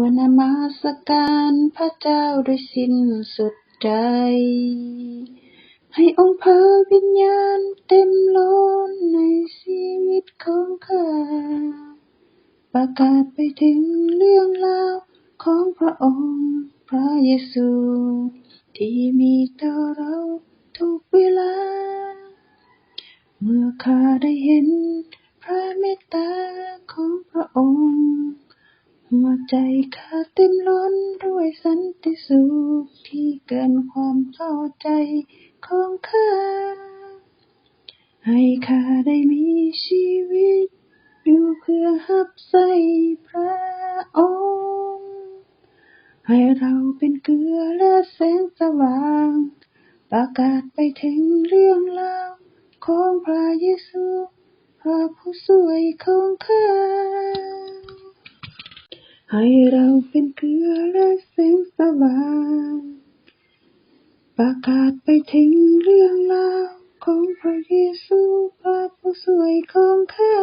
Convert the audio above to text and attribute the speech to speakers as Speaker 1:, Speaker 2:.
Speaker 1: มื่อนมัสการพระเจ้าด้วยสิ้นสุดใจ ให้องค์พระวิญญาณเต็มล้นในชีวิตของข้า ประกาศไปถึงเรื่องราวของพระองค์พระเยซู ที่มีต่อเราทุกเวลา เมื่อข้าได้เห็นพระเมตตาของพระองค์ หัวใจข้าเต็มล้นด้วยสันติสุขที่เกินความเข้าใจของข้า ให้ข้าได้มีชีวิต อยู่เพื่อรับใช้พระองค์ ให้เราเป็นเกลือและแสงสว่าง ประกาศไปถึงเรื่องราวของพระเยซู พระผู้ช่วยของข้า ให้เราเป็นเกลือและเสียงสว่างประกาศไปถึงเรื่องราวของพระเยซูพระผู้สวยของข้า